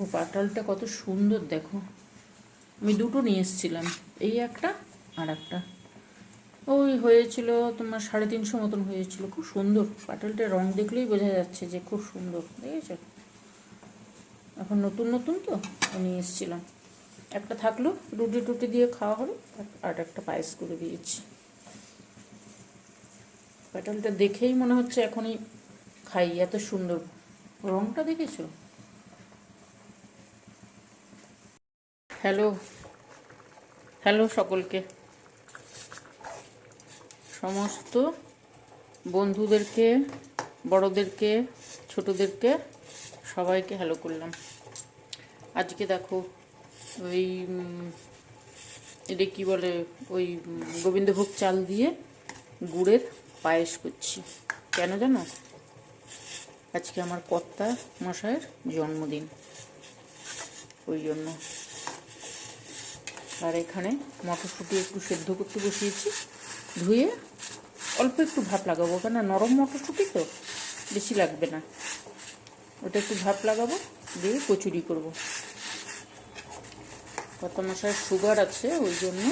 ও পাটালটা কত সুন্দর, দেখো। আমি দুটো নিয়ে এসেছিলাম, এই একটা আর একটা। ওই হয়েছিল তোমার সাড়ে তিনশো মতন হয়েছিল, খুব সুন্দর। পাটালটার রং দেখলেই বোঝা যাচ্ছে যে খুব সুন্দর, দেখেছ? এখন নতুন নতুন তো নিয়ে এসেছিলাম। একটা থাকল, রুটি টুটি দিয়ে খাওয়া হবে আর একটা পায়েস করে দিয়েছি। পাটালটা দেখেই মনে হচ্ছে এখনই খাই, এত সুন্দর। রংটা দেখেছ? হ্যালো। হ্যালো সকলকে। সমস্ত বন্ধুদেরকে, বড়দেরকে, ছোটদেরকে সবাইকে হ্যালো করলাম। আজকে দেখো ওই এটা কী বলে, ওই গোবিন্দভোগ চাল দিয়ে গুড়ের পায়েস করছি। কেন জানো? আজকে আমার কর্তা মশাইয়ের জন্মদিন। ওই জন্য। আর এখানে মটরশুঁটি একটু সেদ্ধ করতে বসিয়েছি। ধুয়ে অল্প একটু ভাপ লাগাবো কেন নরম মটরশুঁটি তো বেশি লাগবে না। ওটা একটু ভাপ লাগাবো, দিয়ে কচুরি করব। কত মশার সুগার আছে, ওই জন্য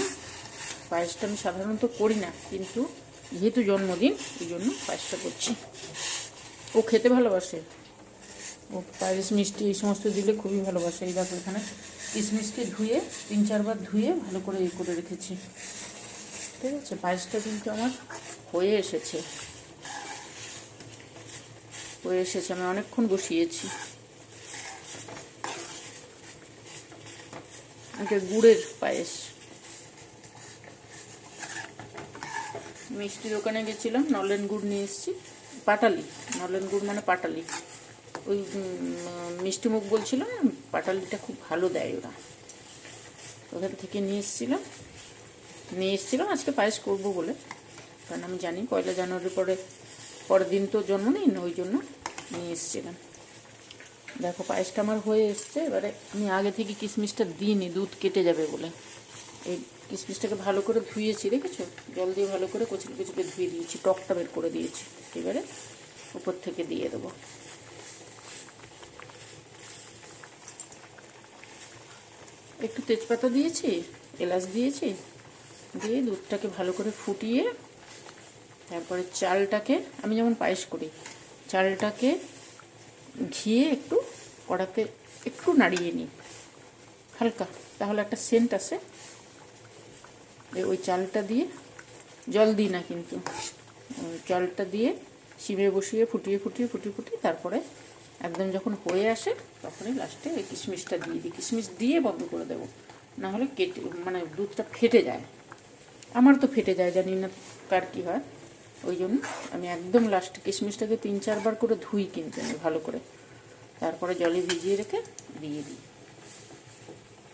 পায়েসটা আমি সাধারণত করি না, কিন্তু যেহেতু জন্মদিন ওই জন্য পায়েসটা করছি। ও খেতে ভালোবাসে। ও পায়েস মিষ্টি এই সমস্ত দিলে খুবই ভালোবাসে। এই দেখো এখানে কিশমিশকে ধুয়ে, তিন চারবার ধুয়ে ভালো করে এই করে রেখেছি। ঠিক আছে? পায়েসটা কিন্তু আমার হয়ে এসেছে। হয়ে এসেছে। আমি অনেকক্ষণ বসিয়েছি। এটা গুড়ের পায়েস। মিষ্টি দোকানে গেছিলাম, নলেন গুড় নিয়ে এসেছি। পাটালি, নলেন গুড় মানে পাটালি। ওই উম, মিষ্টি মুখ বলছিল না পাটালিটা খুব ভালো দেয় ওরা। ওখান থেকে নিয়ে এসেছিলাম নিয়ে এসেছিলাম আজকে পায়েস করব বলে। কারণ আমি জানি পয়লা জানুয়ারির পরে পরের দিন তো জন্ম জন্মদিন ওই জন্য নিয়ে এসেছিলাম। দেখো পায়েসটা আমার হয়ে এসছে এবারে আমি আগে থেকে কিশমিশটা দিইনি দুধ কেটে যাবে বলে। এই কিশমিশটাকে ভালো করে ধুয়েছি দেখেছ? জল দিয়ে ভালো করে কচুরি কচুরি ধুয়ে দিয়েছি টকটা বের করে দিয়েছি। এবারে উপর থেকে দিয়ে দেবো। একটু তেজপাতা দিয়েছি, এলাচ দিয়েছি, দিয়ে দুধটাকে ভালো করে ফুটিয়ে তারপরে চালটাকে আমি যেমন পায়েস করি, চালটাকে ঘিয়ে একটু কড়াতে একটু নাড়িয়ে নিই, হালকা, তাহলে একটা সেন্ট আসে। ওই চালটা দিয়ে, জল দিই না কিন্তু চালটা দিয়ে সিমে বসিয়ে ফুটিয়ে ফুটিয়ে ফুটিয়ে ফুটিয়ে তারপরে একদম যখন হয়ে আসে, তখনই লাস্টে ওই কিশমিশটা দিয়ে দিই। কিশমিশ দিয়ে বন্ধ করে দেবো। নাহলে কেটে মানে দুধটা ফেটে যায়। আমার তো ফেটে যায়, জানি না কার কী হয়। ওই জন্য আমি একদম লাস্টে কিশমিশটাকে তিন, চারবার করে ধুই কিন্তু আমি ভালো করে। তারপরে জলে ভিজিয়ে রেখে দিয়ে দিই।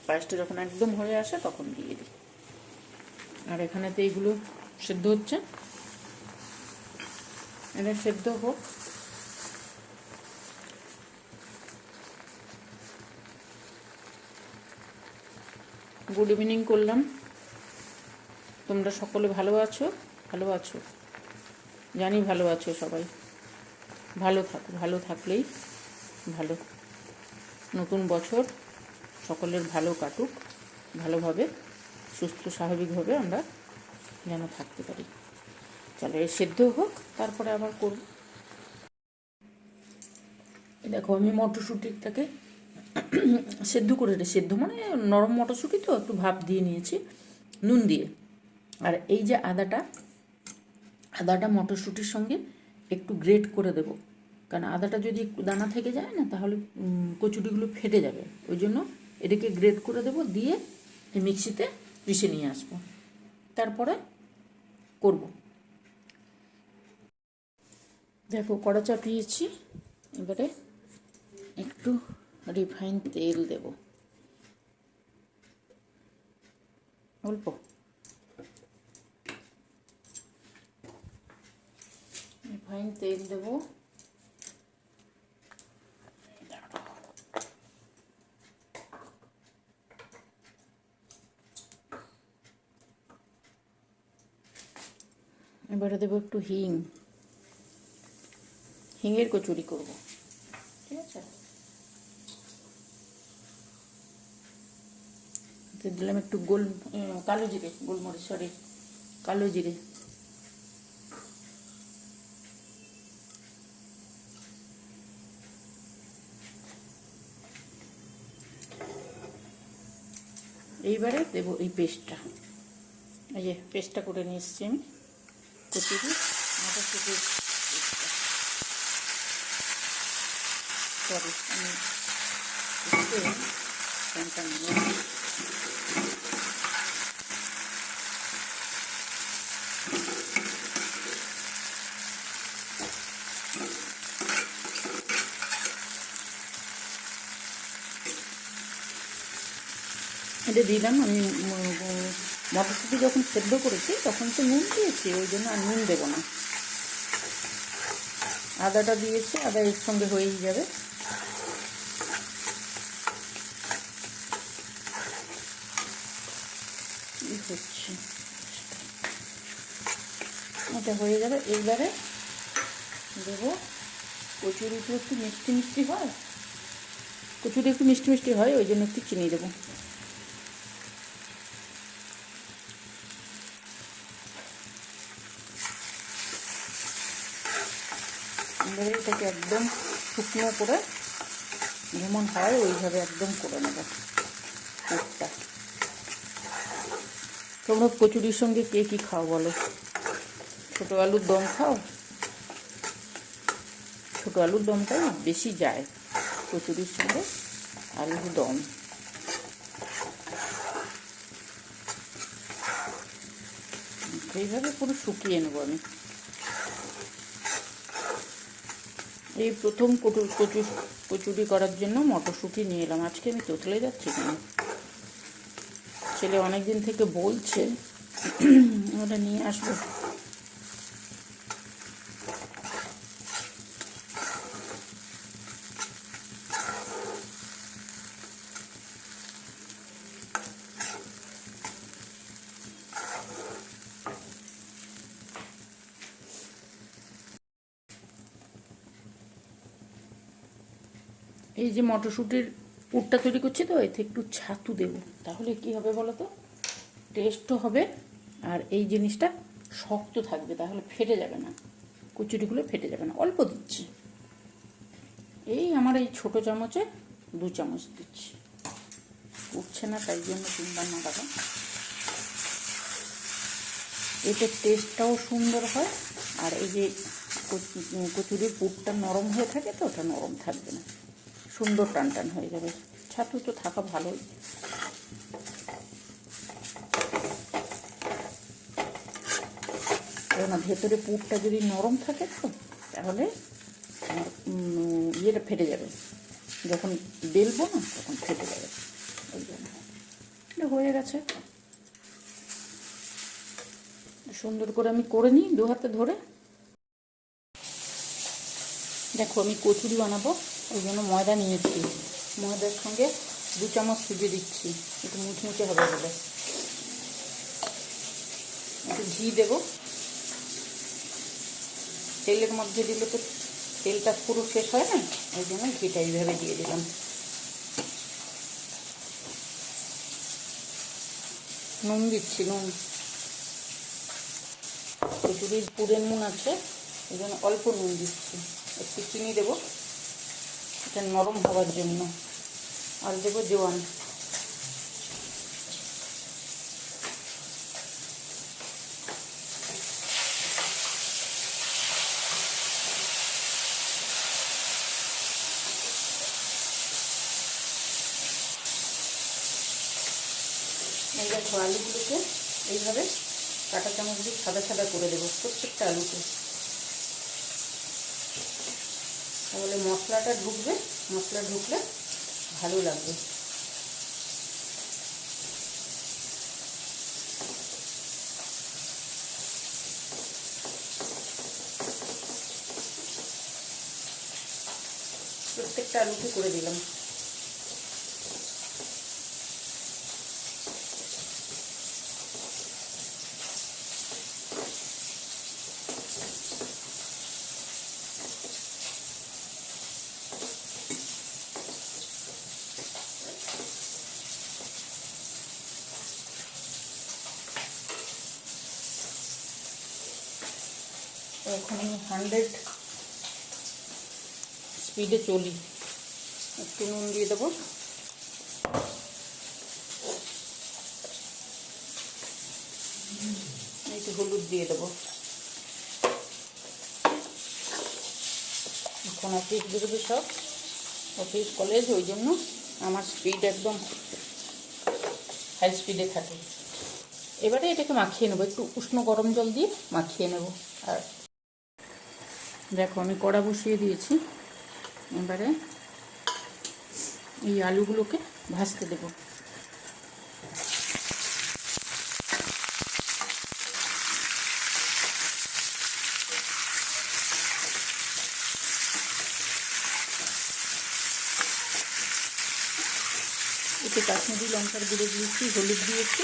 পায়েসটা যখন একদম হয়ে আসে, তখন দিয়ে দিই। আর এখানেতে এইগুলো সেদ্ধ হচ্ছে। এটা সেদ্ধ হোক। গুড ইভিনিং করলাম। তোমরা সকলে ভালো আছো? ভালো আছো? জানি ভালো আছো সবাই। ভালো থাকো ভালো থাকলেই ভালো। নতুন বছর সকলের ভালো কাটুক। ভালোভাবে, সুস্থ, স্বাভাবিকভাবে আমরা যেন থাকতে পারি। চলো এর সেদ্ধ হোক, তারপরে আবার করব। দেখো আমি মটরশুঁটিটাকে সেদ্ধ করে সেদ্ধ মানে নরম মটরশুঁটি তো, একটু ভাপ দিয়ে নিয়েছি, নুন দিয়ে। আর এই যে আদাটা আদাটা মটরশুঁটির সঙ্গে একটু গ্রেট করে দেব। কারণ আদাটা যদি একটু দানা থেকে যায় না, তাহলে কচুরিগুলো ফেটে যাবে। ওই জন্য এটাকে গ্রেট করে দেব, দিয়ে মিক্সিতে পিষে নিয়ে আসব। তারপরে করব। দেখো, কড়া চাপিয়েছি, এবারে একটু রিফাইন তেল দেব। অল্প। রিফাইন তেল দেব। এবারে দেবো একটু হিং। হিঙের কচুরি করব ঠিক আছে এতে দিলাম একটু গোল কালো জিরে, গোলমরিচ সরি কালো জিরে। এইবারে দেবো এই পেস্টটা। এই যে পেস্টটা করে নিয়ে এসেছি আমি। কচুরি মটরশুটির পেস্টটা। সরি আমি এটা দিলাম। আমি মটরশুঁটি যখন সেদ্ধ করেছি, তখন তো নুন দিয়েছি, ওই জন্য আর নুন দেবো না। আদাটা দিয়েছি, আদা এর সঙ্গে হয়েই যাবে। হচ্ছে। এটা হয়ে যাবে। এইবারে দেবো কচুরি একটু মিষ্টি মিষ্টি হয়। কচুরি একটু মিষ্টি মিষ্টি হয়, ওই জন্য একটু চিনি দেবো। এবারে এটাকে একদম শুকনো করে যেমন হয় ওইভাবে একদম করে নেব পুরটা। তোমরা কচুরির সঙ্গে কে কী খাও বলো? ছোটো আলুর দম খাও? ছোটো আলুর দমটাই বেশি যায় কচুরির সঙ্গে, আলুর দম। এইভাবে পুরো শুকিয়ে নেব আমি। এই প্রথম কচু কচু কচুরি করার জন্য মটরশুঁটি নিয়ে এলাম। আজকে আমি তোতলে যাচ্ছি কেন? ছেলে অনেক দিন থেকে বলছে, ওটা নিয়ে আসব। এই যে মটরশুঁটির পুরটা তৈরি করছি তো, এতে একটু ছাতু দেবো। তাহলে কি হবে বলো তো টেস্টও হবে আর এই জিনিসটা শক্ত থাকবে, তাহলে ফেটে যাবে না। কচুরিগুলো ফেটে যাবে না। অল্প দিচ্ছি। এই আমার এই ছোট চামচে দু চামচ দিচ্ছি। উঠছে না, তাই জন্য তিনবার না টাকা এতে টেস্টটাও সুন্দর হয় আর এই যে কচু- কচুরির পুরটা নরম হয়ে থাকে তো, ওটা নরম থাকবে না। সুন্দর টান টান হয়ে যাবে। ছাতু তো থাকা ভালোই। কেননা ভেতরে পুরটা যদি নরম থাকে তো, তাহলে ইয়েটা ফেটে যাবে। যখন বেলবো না, তখন ফেটে যাবে। ওই জন্য। হয়ে গেছে। সুন্দর করে আমি করে নিই, দু হাতে ধরে। দেখো, আমি কচুরি বানাবো। ওই জন্য ময়দা নিয়েছি। ময়দার সঙ্গে দু চামচ সুজি দিচ্ছি। একটু মুচমুচে হবে বলে। একটু ঘি দেবো। তেলের মধ্যে দিলে তো তেলটা পুরো শেষ হয় না? ওই জন্য ঘিটা এইভাবে দিয়ে দিলাম। নুন দিচ্ছি, নুন। কচুরির পুরে নুন আছে। ওই জন্য অল্প নুন দিচ্ছি। একটু চিনি দেবো। এটা নরম হওয়ার জন্য। আর দেবো জোয়ান এই দেখো আলুগুলোকে এইভাবে কাটা চামচ দিয়ে সাদা সাদা করে দেবো প্রত্যেকটা আলুকে তাহলে মশলাটা ঢুকবে মশলা ঢুকলে ভালো লাগবে। প্রত্যেকটা আলুকে করে দিলাম এখন আমি হান্ড্রেড স্পিডে চলি। একটু নুন দিয়ে দেবো। একটু হলুদ দিয়ে দেবো। এখন অফিস বেরোবে সব। অফিস, কলেজ, ওই জন্য আমার স্পিড একদম হাই স্পিডে থাকে। এবারে এটাকে মাখিয়ে নেব। একটু উষ্ণ গরম জল দিয়ে মাখিয়ে নেব। আর দেখো, আমি কড়া বসিয়ে দিয়েছি। এবারে এই আলুগুলোকে ভাজতে দেবো। এতে কাশ্মীরি লঙ্কার গুঁড়ো দিয়েছি, হলুদ দিয়েছি,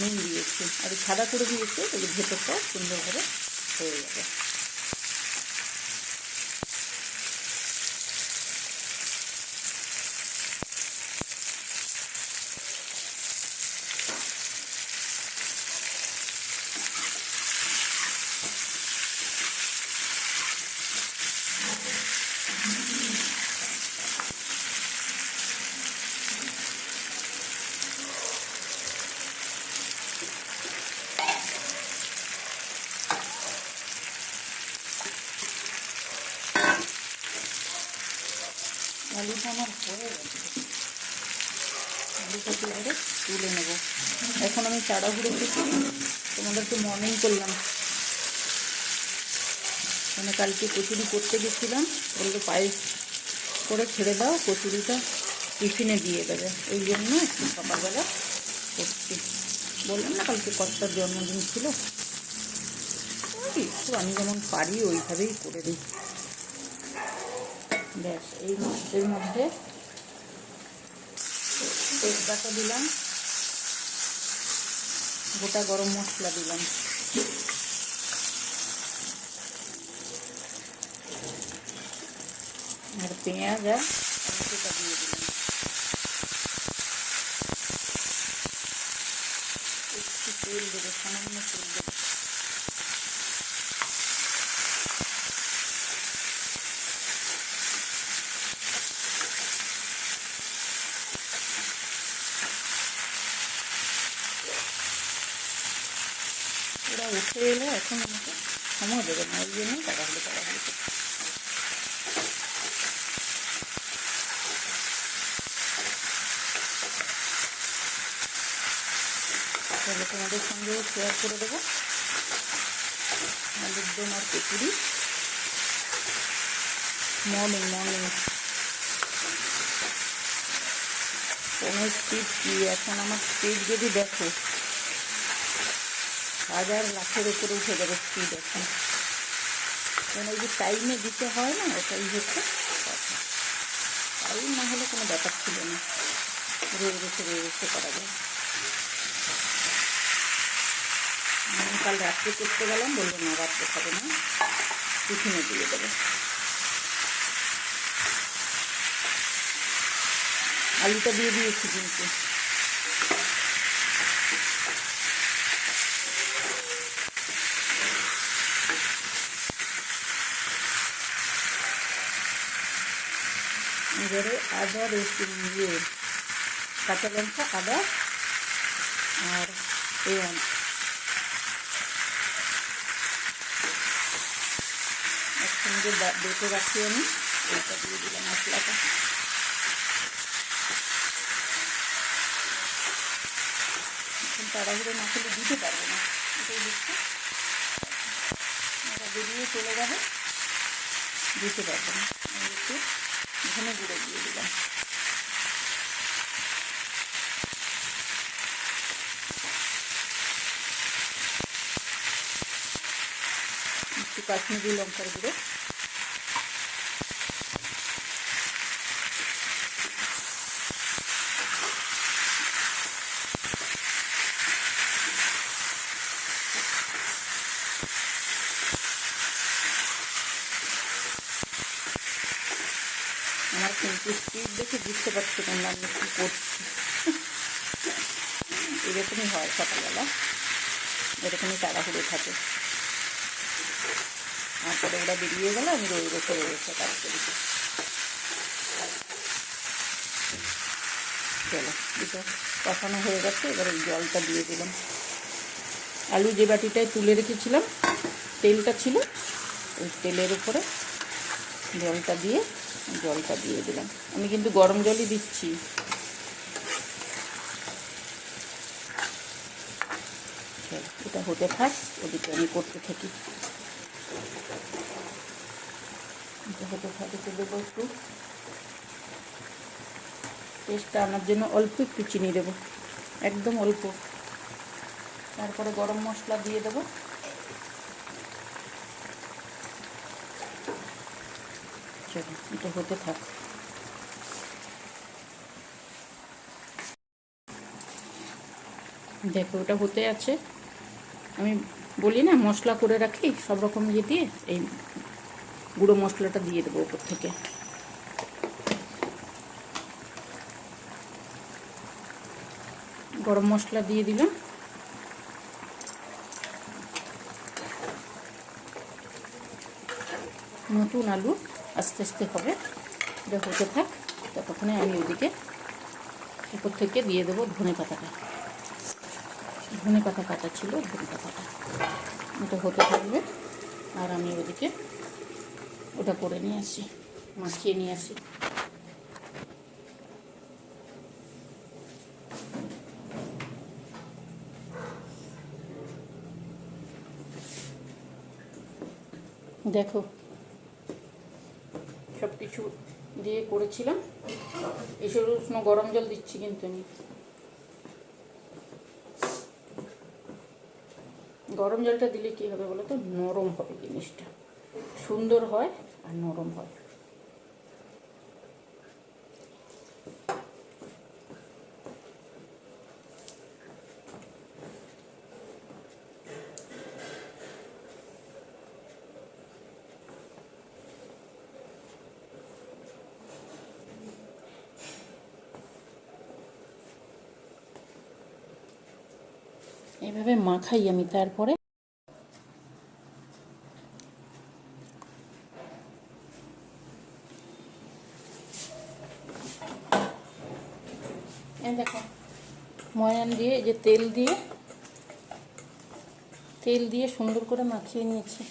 নুন দিয়েছি। আর সাদা করে দিয়েছি ওই ভেতরটা সুন্দরভাবে হয়ে যাবে। আমার হয়ে। তুলে নেব এখন আমি তাড়াহুড়ো থেকে তোমাদেরকে মর্নিং করলাম। মানে কালকে কচুরি করতে গেছিলাম। বলল পায়েস করে ছেড়ে দাও, কচুরিটা টিফিনে দিয়ে দেবে। ওই জন্য সকালবেলা করছি। বললাম না কালকে কর্তার জন্মদিন ছিল। ওই আমি যেমন পারি ওইভাবেই করে দিই। ব্যাস, এই এর মধ্যে তেজপাতা দিলাম, গোটা গরম মশলা দিলাম। আর পেঁয়াজ আর টমেটোটা দিয়ে দিলাম। একটু তেল দেবো, সামান্য তেল দেবো। উঠে এলে এখন আমাকে সময় দেবে না, ওই জন্য তাড়াহুড়ো তাড়াহুড়ো করছি। তাহলে তোমাদের সঙ্গেও শেয়ার করে দেবো। আলুর দম আর পেকুড়ি মর্নিং মর্নিং। কোনো স্পিড কি? এখন আমার স্পিড যদি দেখো হাজার লাখের উপরে উঠে যাবে স্পিড এখন। কারণ ওই যে টাইমে দিতে হয় না, ওটাই হচ্ছে কথা। টাইম না হলে কোনো ব্যাপার ছিল না। রয়ে গেছে রয়ে গেছে করা যায়। কাল রাত্রে করতে গেলাম, বলল, না, রাত্রে খাবে না। টিফিনে দিয়ে দেবে। আলুটা দিয়ে দিয়েছি কিন্তু। এবারে আদা রসুন ইয়ে কাঁচা লঙ্কা, আদা আর এই একসঙ্গে বেটে রাখি আমি। এইটা দিয়ে দিলাম মশলাটা। তাড়াহুড়ো না করলে দিতে পারব না। এটাই দেখছি বেরিয়ে চলে যাবে দিতে পারব না। একটু ধনে গুঁড়ো দিয়ে দিলাম। একটু কাশ্মীরি লঙ্কার গুঁড়ো আমার কিন্তু স্পিড দেখে বুঝতে পারছি তোমরা আমি কী করছি। এরকমই হয় সকালবেলা। এরকমই তাড়াহুড়ো থাকে। তারপরে ওরা বেরিয়ে গেলে, আমি রয়ে বসে রয়ে বসে কাজ করি। চলো এটা কষানো হয়ে গেছে, এবার এবারে জলটা দিয়ে দিলাম। আলু যে বাটিটায় তুলে রেখেছিলাম, তেলটা ছিল, ওই তেলের উপরে জলটা দিয়ে জলটা দিয়ে দিলাম। আমি কিন্তু গরম জলই দিচ্ছি। এটা হতে থাক, ওদিকে আমি করতে থাকি। হতে থাকে দেবো একটু। টেস্টটা আনার জন্য অল্প একটু চিনি দেবো। একদম অল্প। তারপরে গরম মশলা দিয়ে দেবো। চলো, এটা হতে থাক। দেখো, ওটা হতে আছে। আমি বলি না, মশলা করে রাখি, সব রকম ইয়ে দিয়ে এই গুঁড়ো মশলাটা দিয়ে দেবো ওপর থেকে। গরম মশলা দিয়ে দিলাম। নতুন আলু। আস্তে আস্তে হবে। এটা হতে থাক, ততক্ষণে আমি ওদিকে উপর থেকে দিয়ে দেবো ধনে পাতাটা। ধনে পাতা কাটা ছিল, ধনে পাতাটা। এটা হতে থাকবে। আর আমি ওদিকে ওটা করে নিয়ে আসি, মাখিয়ে নিয়ে আসি। দেখো কিছু দিয়ে করেছিলাম। এসব উষ্ণ গরম জল দিচ্ছি কিন্তু আমি। গরম জলটা দিলে কি হবে বলো তো নরম হবে জিনিসটা। সুন্দর হয় আর নরম হয়। এইভাবে মাখাই আমি তারপরে দেখো, ময়ান দিয়ে যে তেল দিয়ে তেল দিয়ে সুন্দর করে মাখিয়ে নিয়েছি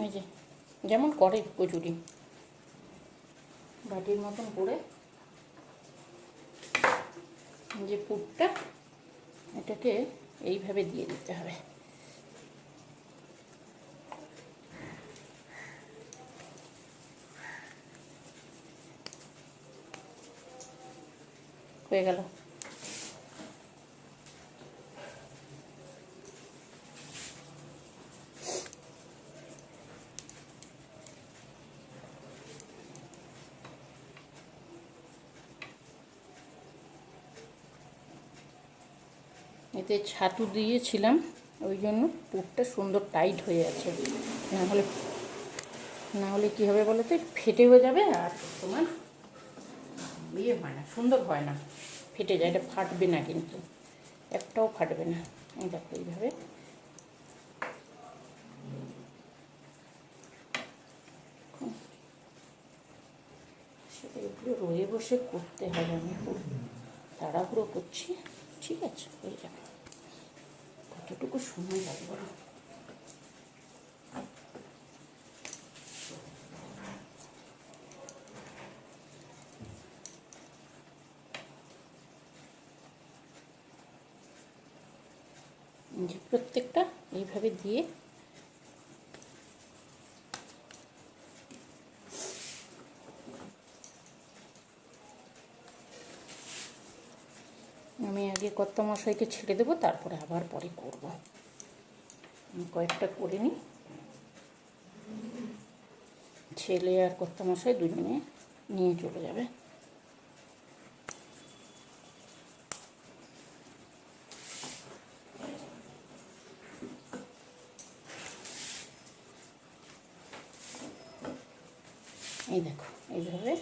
এই যে যেমন করে কচুরি। বাটির মতন করে যে পুরটা এটাকে এইভাবে দিয়ে দিতে হবে। হয়ে গেল। এতে ছাতু দিয়েছিলাম, ওই জন্য পুরটা সুন্দর টাইট হয়ে আছে। না হলে না হলে কী হবে বলো তো? ফেটে হয়ে যাবে আর তোমার ইয়ে হয় না, সুন্দর হয় না। ফেটে যায়, এটা ফাটবে না কিন্তু। একটাও ফাটবে না। দেখো এইভাবে। এগুলো রয়ে বসে করতে হবে আমি তাড়াহুড়ো করছি। ঠিক আছে হয়ে যাবে কতটুকু সময় লাগবে প্রত্যেকটা এইভাবে দিয়ে আমি কর্তা মশাইকে ছেড়ে দেবো, তারপরে আবার পরে করব। কয়েকটা করে নিই। ছেলে আর কর্তা মশাই দুজনে নিয়ে চলে যাবে এই দেখো এইভাবে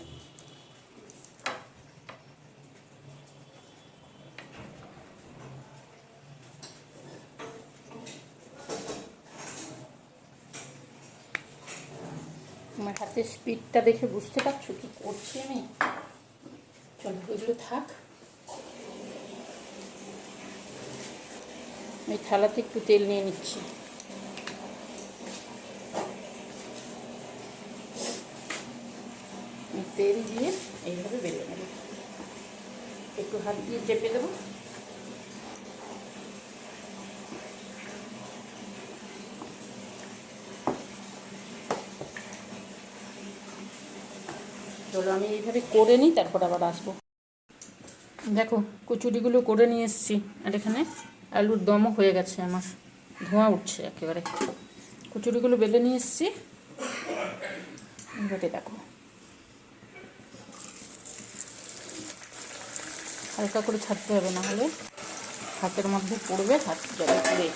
আমার হাতের স্পিডটা দেখে বুঝতে পারছ কি করছি আমি? চলো, এগুলো থাক। আমি থালাতে একটু তেল নিয়ে নিচ্ছি। তেল দিয়ে এইভাবে বেলে নেব। একটু হাত দিয়ে চেপে দেবো। চলো আমি এইভাবে করে নিই, তারপর আবার আসব। দেখো, কচুরিগুলো করে নিয়ে এসেছি, আর এখানে আলুর দমও হয়ে গেছে আমার। ধোঁয়া উঠছে একেবারে। কচুরিগুলো বেলে নিয়ে এসেছি। এবারে দেখো। হালকা করে ছাড়তে হবে, না হলে হাতের মধ্যে পড়বে, হাত যাবে পুড়ে।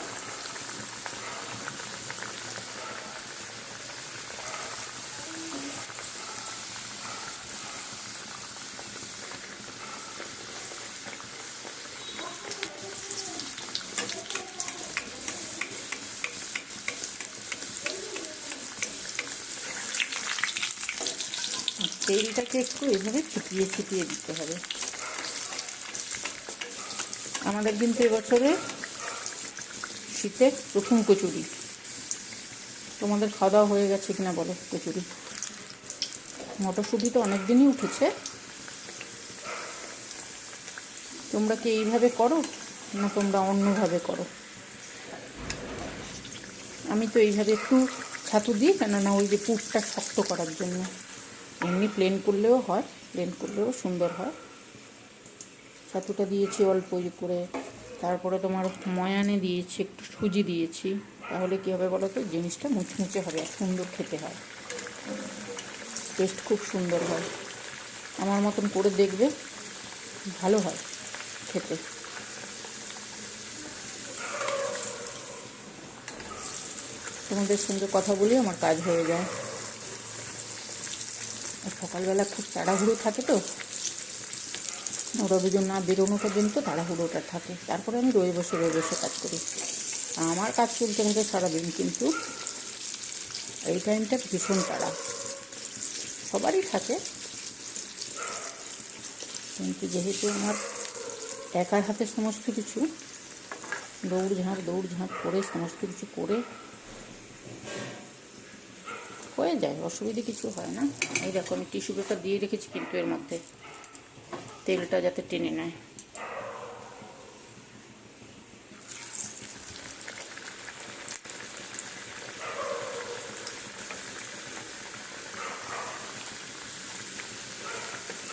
তেলটাকে একটু এভাবে ছিটিয়ে ছিটিয়ে দিতে হবে। আমাদের কিন্তু এবছরে শীতের প্রথম কচুরি। তোমাদের খাওয়া দাওয়া হয়ে গেছে কিনা বলো কচুরি? মটরশুঁটি তো অনেক দিনই উঠেছে। তোমরা কি এইভাবে করো না তোমরা অন্যভাবে করো? আমি তো এইভাবে একটু ছাতু দিই কেননা ওই যে পুরটা শক্ত করার জন্য। এমনি প্লেন করলেও হয় প্লেন করলেও সুন্দর হয়। ছাতুটা দিয়েছি অল্প করে, তারপরে তোমার ময়ানে দিয়েছি, একটু সুজি দিয়েছি। তাহলে কী হবে বলো তো জিনিসটা মুচমুচে হবে আর সুন্দর খেতে হয়। টেস্ট খুব সুন্দর হয়। আমার মতন করে দেখবে, ভালো হয় খেতে। তোমাদের সঙ্গে কথা বলি আমার কাজ হয়ে যায়। সকালবেলা খুব তাড়াহুড়ো থাকে তো। রবিজন না বেরোনো পর্যন্ত তাড়াহুড়োটা থাকে। তারপরে আমি রয়ে বসে রয়ে বসে কাজ করি। আমার কাজ চলতে থাকে সারাদিন, কিন্তু এই টাইমটা ভীষণ তাড়া। সবারই থাকে। কিন্তু যেহেতু আমার একার হাতে সমস্ত কিছু দৌড় ঝাঁপ দৌড় ঝাঁপ করে সমস্ত কিছু করে হয়ে যায়, অসুবিধে কিছু হয় না। এই দেখো আমি টিস্যু পেপার দিয়ে রেখেছি কিন্তু এর মধ্যে। তেলটা যাতে টেনে নেয়।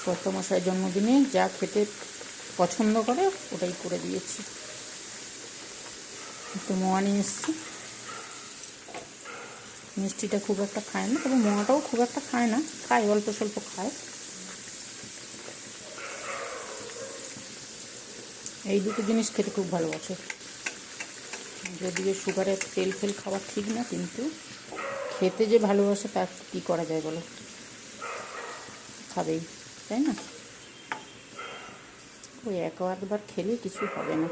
কত মশাই জন্মদিনে যা খেতে পছন্দ করে, ওটাই করে দিয়েছি। একটু মোয়া নিয়ে এসছি। মিষ্টিটা খুব একটা খায় না, তবে মোয়াটাও খুব একটা খায় না, খায়, অল্প স্বল্প খায়। এই দুটো জিনিস খেতে খুব ভালোবাসে। যদিও সুগারের তেল ফেল খাওয়া ঠিক না, কিন্তু খেতে যে ভালোবাসে, তা কী করা যায় বলো? খাবেই, তাই না? ওই এক একবার খেলে কিছু হবে না।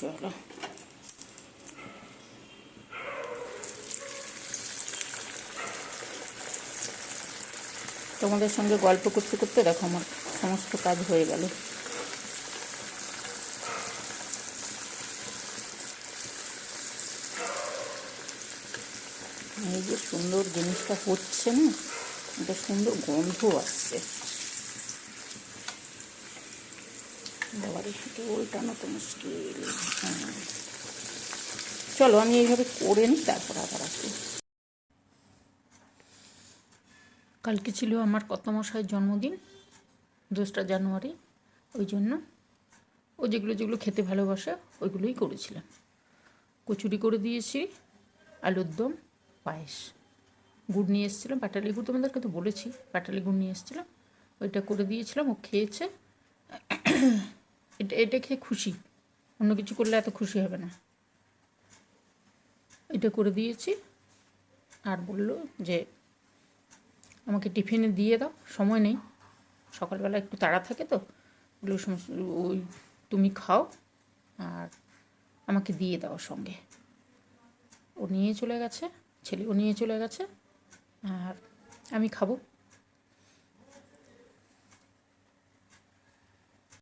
চলো। তোমাদের সঙ্গে গল্প করতে করতে দেখো আমার সমস্ত কাজ হয়ে গেল। এই যে সুন্দর জিনিসটা হচ্ছে না এটা সুন্দর গন্ধ আসছে। উল্টানো তো মুশকিল। হ্যাঁ। চলো, আমি এইভাবে করে নিই, তারপর আবার আসব। কালকে ছিল আমার কত মশাইয়ের জন্মদিন, দোসরা জানুয়ারি, ওই জন্য ও যেগুলো যেগুলো খেতে ভালোবাসে ওইগুলোই করেছিলাম। কচুরি করে দিয়েছি, আলুর দম, পায়েস। গুড় নিয়ে এসেছিলাম, পাটালি গুড় তোমাদেরকে তো বলেছি, পাটালি গুড় নিয়ে এসেছিলাম, ওইটা করে দিয়েছিলাম, ও খেয়েছে। এটা এটা খেয়ে খুশি, অন্য কিছু করলে এত খুশি হবে না। এটা করে দিয়েছি, আর বলল যে আমাকে টিফিনে দিয়ে দাও, সময় নেই। সকালবেলা একটু তাড়া থাকে তো, ওগুলো ওই তুমি খাও আর আমাকে দিয়ে দাও সঙ্গে। ও নিয়ে চলে গেছে ছেলেও নিয়ে চলে গেছে, আর আমি খাব।